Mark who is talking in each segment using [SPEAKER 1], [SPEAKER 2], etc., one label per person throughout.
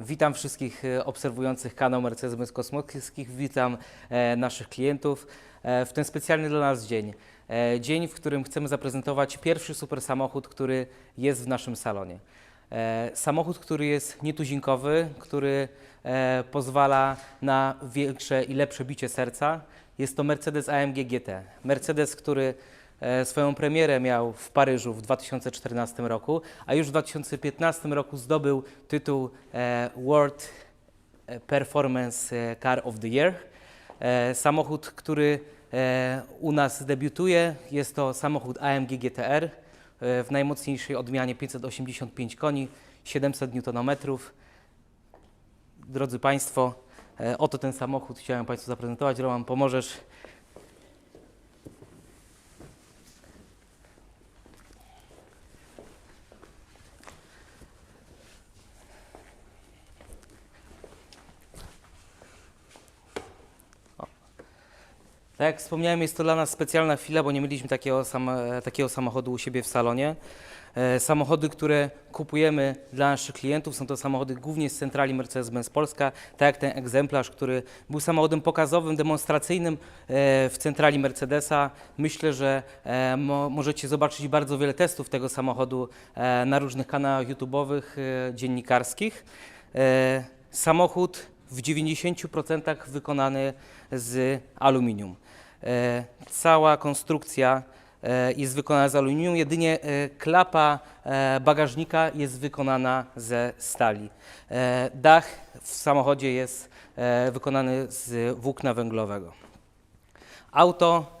[SPEAKER 1] Witam wszystkich e, obserwujących kanał Mercedes Kosmotyckich, witam e, naszych klientów e, w ten specjalny dla nas dzień. Dzień, w którym chcemy zaprezentować pierwszy super samochód, który jest w naszym salonie. Samochód, który jest nietuzinkowy, który pozwala na większe i lepsze bicie serca. Jest to Mercedes AMG GT. Mercedes, który swoją premierę miał w Paryżu w 2014 roku, a już w 2015 roku zdobył tytuł e, World Performance Car of the Year. E, Samochód, który e, u nas debiutuje, jest to samochód AMG GTR e, w najmocniejszej odmianie 585 koni, 700 Nm. Drodzy Państwo, e, oto ten samochód chciałem Państwu zaprezentować. Roman, pomożesz? Tak jak wspomniałem, jest to dla nas specjalna chwila, bo nie mieliśmy takiego, sam, takiego samochodu u siebie w salonie. E, samochody, które kupujemy dla naszych klientów, są to samochody głównie z centrali Mercedes-Benz Polska, tak jak ten egzemplarz, który był samochodem pokazowym, demonstracyjnym e, w centrali Mercedesa. Myślę, że e, mo, możecie zobaczyć bardzo wiele testów tego samochodu e, na różnych kanałach YouTube'owych, e, dziennikarskich. E, samochód w 90% wykonany z aluminium. E, Cała konstrukcja e, jest wykonana z aluminium, jedynie e, klapa bagażnika jest wykonana ze stali. Dach w samochodzie jest wykonany z włókna węglowego. Auto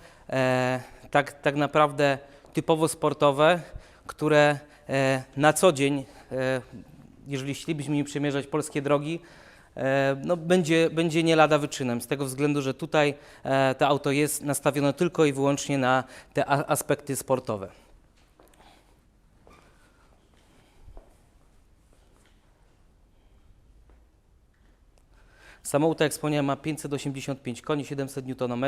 [SPEAKER 1] tak, tak naprawdę typowo sportowe, które na co dzień, jeżeli chcielibyśmy przemierzać polskie drogi, no, będzie, będzie nie lada wyczynem, z tego względu, że tutaj e, to auto jest nastawione tylko i wyłącznie na te aspekty sportowe. Samochód, jak wspomniałem, ma 585 koni, 700 Nm.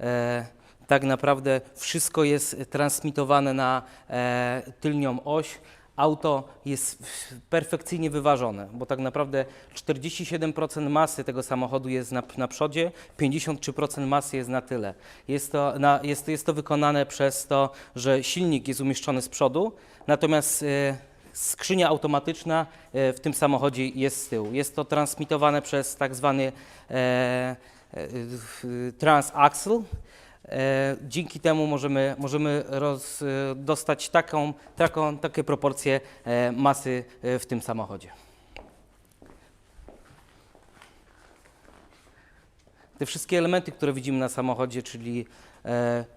[SPEAKER 1] E, tak naprawdę wszystko jest transmitowane na e, tylnią oś. Auto jest perfekcyjnie wyważone, bo tak naprawdę 47% masy tego samochodu jest na, na przodzie, 53% masy jest na tyle. Jest to, na, jest, jest to wykonane przez to, że silnik jest umieszczony z przodu, natomiast e, Skrzynia automatyczna e, w tym samochodzie jest z tyłu. Jest to transmitowane przez tak zwany e, transaxle. E, dzięki temu możemy, możemy roz, e, dostać taką, taką, takie proporcje e, masy w tym samochodzie. Te wszystkie elementy, które widzimy na samochodzie, czyli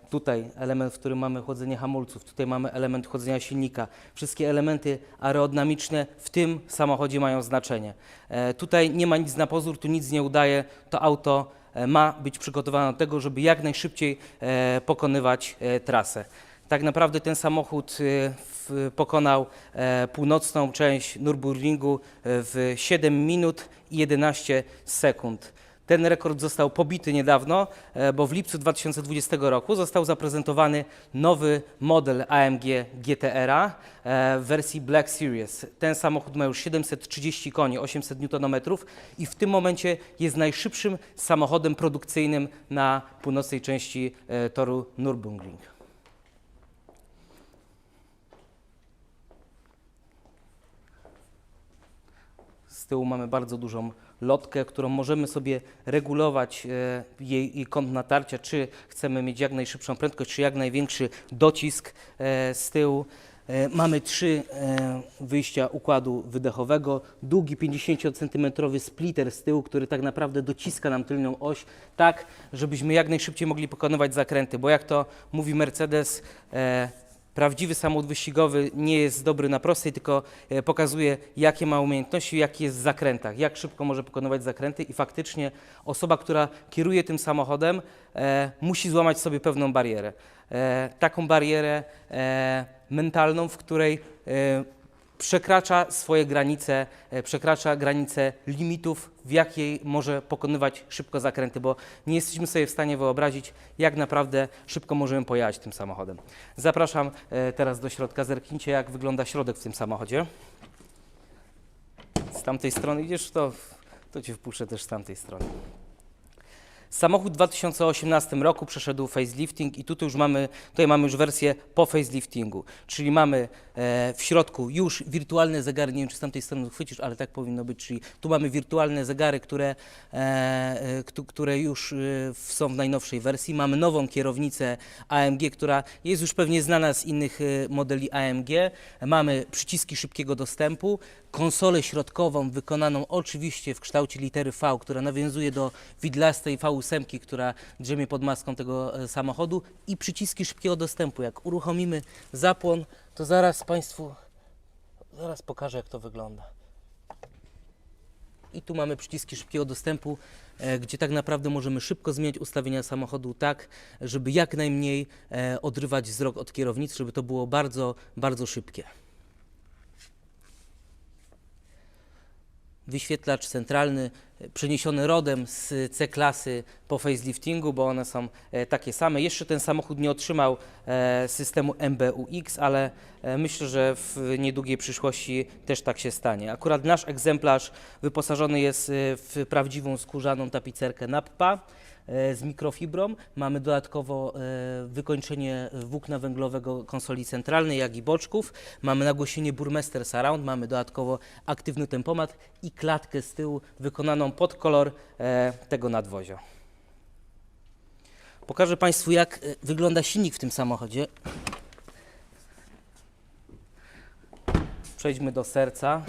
[SPEAKER 1] tutaj element, w którym mamy chłodzenie hamulców, tutaj mamy element chłodzenia silnika, wszystkie elementy aerodynamiczne w tym samochodzie mają znaczenie. Tutaj nie ma nic na pozór, tu nic nie udaje, to auto ma być przygotowane do tego, żeby jak najszybciej e, pokonywać e, trasę. Tak naprawdę ten samochód e, pokonał e, północną część Nürburgringu e, w 7 minut i 11 sekund. Ten rekord został pobity niedawno, e, bo w lipcu 2020 roku został zaprezentowany nowy model AMG GTR w wersji Black Series. Ten samochód ma już 730 koni, 800 Nm i w tym momencie jest najszybszym samochodem produkcyjnym na północnej części e, toru Nürburgring. Z tyłu mamy bardzo dużą lotkę, którą możemy sobie regulować e, jej, jej kąt natarcia, czy chcemy mieć jak najszybszą prędkość, czy jak największy docisk e, z tyłu. E, Mamy trzy wyjścia układu wydechowego, długi 50 cm splitter z tyłu, który tak naprawdę dociska nam tylną oś, tak żebyśmy jak najszybciej mogli pokonywać zakręty, bo jak to mówi Mercedes, Prawdziwy samochód wyścigowy nie jest dobry na prostej, tylko e, pokazuje, jakie ma umiejętności, jaki jest w zakrętach, jak szybko może pokonywać zakręty i faktycznie osoba, która kieruje tym samochodem, e, musi złamać sobie pewną barierę. E, taką barierę e, mentalną, w której e, przekracza swoje granice, e, przekracza granice limitów, w jakiej może pokonywać szybko zakręty, bo nie jesteśmy sobie w stanie wyobrazić, jak naprawdę szybko możemy pojechać tym samochodem. Zapraszam e, teraz do środka, zerknijcie jak wygląda środek w tym samochodzie. tamtej strony idziesz, to, to cię wpuszczę też z tamtej strony. Samochód w 2018 roku przeszedł facelifting i tutaj już mamy, tutaj mamy już wersję po faceliftingu, czyli mamy e, w środku już wirtualne zegary, nie wiem czy z tamtej strony chwycisz, ale tak powinno być, czyli tu mamy wirtualne zegary, które, e, e, któ- które już e, są w najnowszej wersji. Mamy nową kierownicę AMG, która jest już pewnie znana z innych e, modeli AMG. Mamy przyciski szybkiego dostępu, konsolę środkową wykonaną oczywiście w kształcie litery V, która nawiązuje do widlastej V8, która drzemie pod maską tego e, samochodu i przyciski szybkiego dostępu. Jak uruchomimy zapłon, to zaraz Państwu zaraz pokażę jak to wygląda. I tu mamy przyciski szybkiego dostępu, e, gdzie tak naprawdę możemy szybko zmieniać ustawienia samochodu tak, żeby jak najmniej e, odrywać wzrok od kierownicy, żeby to było bardzo, bardzo szybkie. Wyświetlacz centralny e, przeniesiony rodem z C-klasy po faceliftingu, bo one są e, takie same. Jeszcze ten samochód nie otrzymał e, systemu MBUX, ale myślę, że w niedługiej przyszłości też tak się stanie. Akurat nasz egzemplarz wyposażony jest w prawdziwą skórzaną tapicerkę NAPPA z mikrofibrą. Mamy dodatkowo e, wykończenie włókna węglowego konsoli centralnej, jak i boczków. Mamy nagłośnienie Burmester Surround, mamy dodatkowo aktywny tempomat i klatkę z tyłu wykonaną pod kolor e, tego nadwozia. Pokażę Państwu, jak e, wygląda silnik w tym samochodzie. Przejdźmy do serca.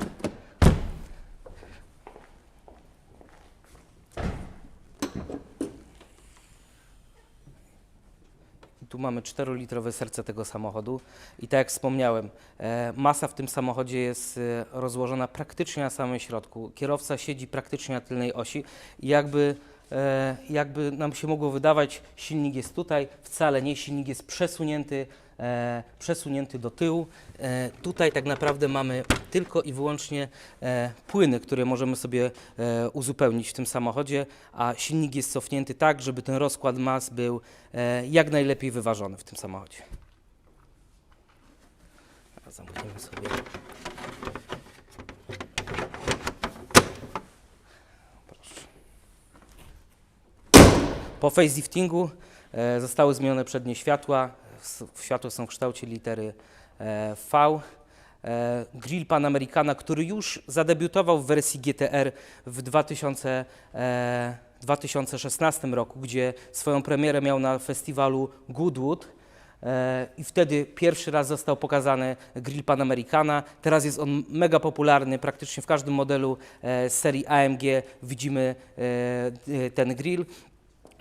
[SPEAKER 1] Tu mamy 4-litrowe serce tego samochodu i tak jak wspomniałem, e, masa w tym samochodzie jest e, rozłożona praktycznie na samym środku. Kierowca siedzi praktycznie na tylnej osi i jakby, jakby nam się mogło wydawać, silnik jest tutaj, wcale nie, silnik jest przesunięty, e, przesunięty do tyłu. E, tutaj tak naprawdę mamy tylko i wyłącznie e, płyny, które możemy sobie e, uzupełnić w tym samochodzie, a silnik jest cofnięty tak, żeby ten rozkład mas był e, jak najlepiej wyważony w tym samochodzie. Zamkniemy sobie. Po faceliftingu e, zostały zmienione przednie światła. Światła są w kształcie litery e, V. E, grill Panamericana, który już zadebiutował w wersji GTR w 2000, e, 2016 roku, gdzie swoją premierę miał na festiwalu Goodwood. I wtedy pierwszy raz został pokazany grill Panamericana. Teraz jest on mega popularny, praktycznie w każdym modelu serii AMG widzimy ten grill.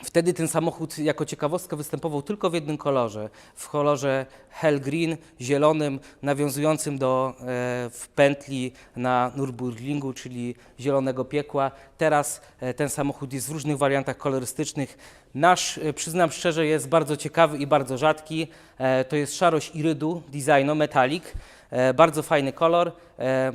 [SPEAKER 1] Wtedy ten samochód jako ciekawostka występował tylko w jednym kolorze, w kolorze hell green, zielonym, nawiązującym do e, w pętli na Nürburgringu, czyli zielonego piekła. Teraz e, ten samochód jest w różnych wariantach kolorystycznych. Nasz, e, przyznam szczerze, jest bardzo ciekawy i bardzo rzadki. E, to jest szarość irydu designu, metallic. E, bardzo fajny kolor. E,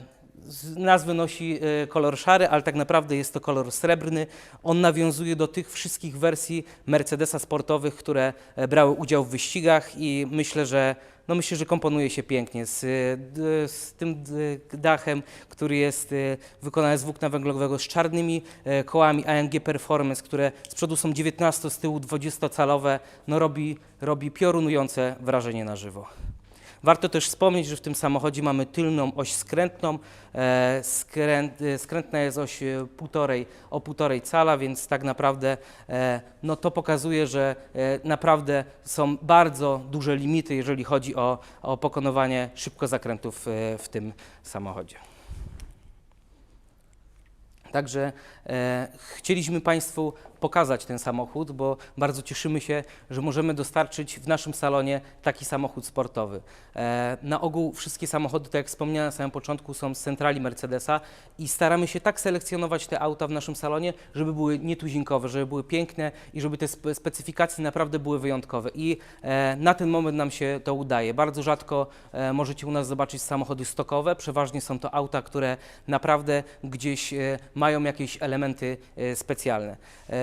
[SPEAKER 1] nazwy nosi e, kolor szary, ale tak naprawdę jest to kolor srebrny. On nawiązuje do tych wszystkich wersji Mercedesa sportowych, które e, brały udział w wyścigach i myślę, że no myślę, że komponuje się pięknie z, e, z tym dachem, który jest wykonany z włókna węglowego z czarnymi kołami AMG Performance, które z przodu są 19, z tyłu 20-calowe. No robi, robi piorunujące wrażenie na żywo. Warto też wspomnieć, że w tym samochodzie mamy tylną oś skrętną. E, skręt, e, skrętna jest oś e, półtorej, o półtorej cala, więc tak naprawdę no to pokazuje, że naprawdę są bardzo duże limity, jeżeli chodzi o, o pokonywanie szybkozakrętów e, w tym samochodzie. Także e, chcieliśmy Państwu pokazać ten samochód, bo bardzo cieszymy się, że możemy dostarczyć w naszym salonie taki samochód sportowy. E, na ogół wszystkie samochody, tak jak wspomniałem na samym początku, są z centrali Mercedesa i staramy się tak selekcjonować te auta w naszym salonie, żeby były nietuzinkowe, żeby były piękne i żeby te spe- specyfikacje naprawdę były wyjątkowe. I e, na ten moment nam się to udaje. Bardzo rzadko e, możecie u nas zobaczyć samochody stokowe, przeważnie są to auta, które naprawdę gdzieś mają jakieś elementy specjalne.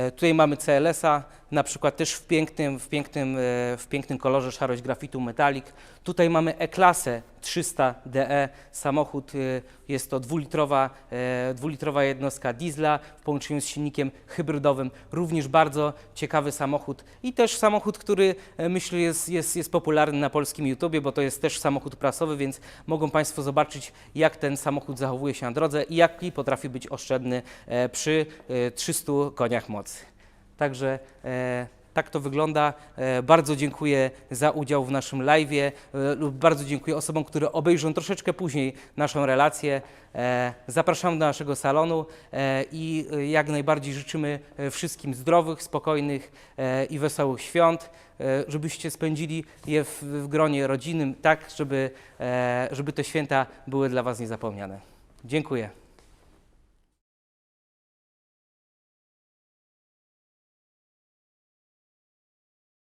[SPEAKER 1] E, Tutaj mamy CLS-a, na przykład też w pięknym, w pięknym, e, w pięknym kolorze szarość grafitu metalik. Tutaj mamy E-klasę 300 DE. Samochód y, jest to dwulitrowa, e, dwulitrowa jednostka diesla w połączeniu z silnikiem hybrydowym. Również bardzo ciekawy samochód i też samochód, który e, myślę jest, jest, jest popularny na polskim YouTubie, bo to jest też samochód prasowy, więc mogą Państwo zobaczyć, jak ten samochód zachowuje się na drodze i jaki potrafi być oszczędny e, przy e, 300 koniach mocy. Także e, tak to wygląda. E, bardzo dziękuję za udział w naszym live'ie e, lub bardzo dziękuję osobom, które obejrzą troszeczkę później naszą relację. E, zapraszam do naszego salonu e, i e, jak najbardziej życzymy e, wszystkim zdrowych, spokojnych e, i wesołych świąt, e, żebyście spędzili je w, w gronie rodzinnym tak, żeby, e, żeby te święta były dla Was niezapomniane. Dziękuję.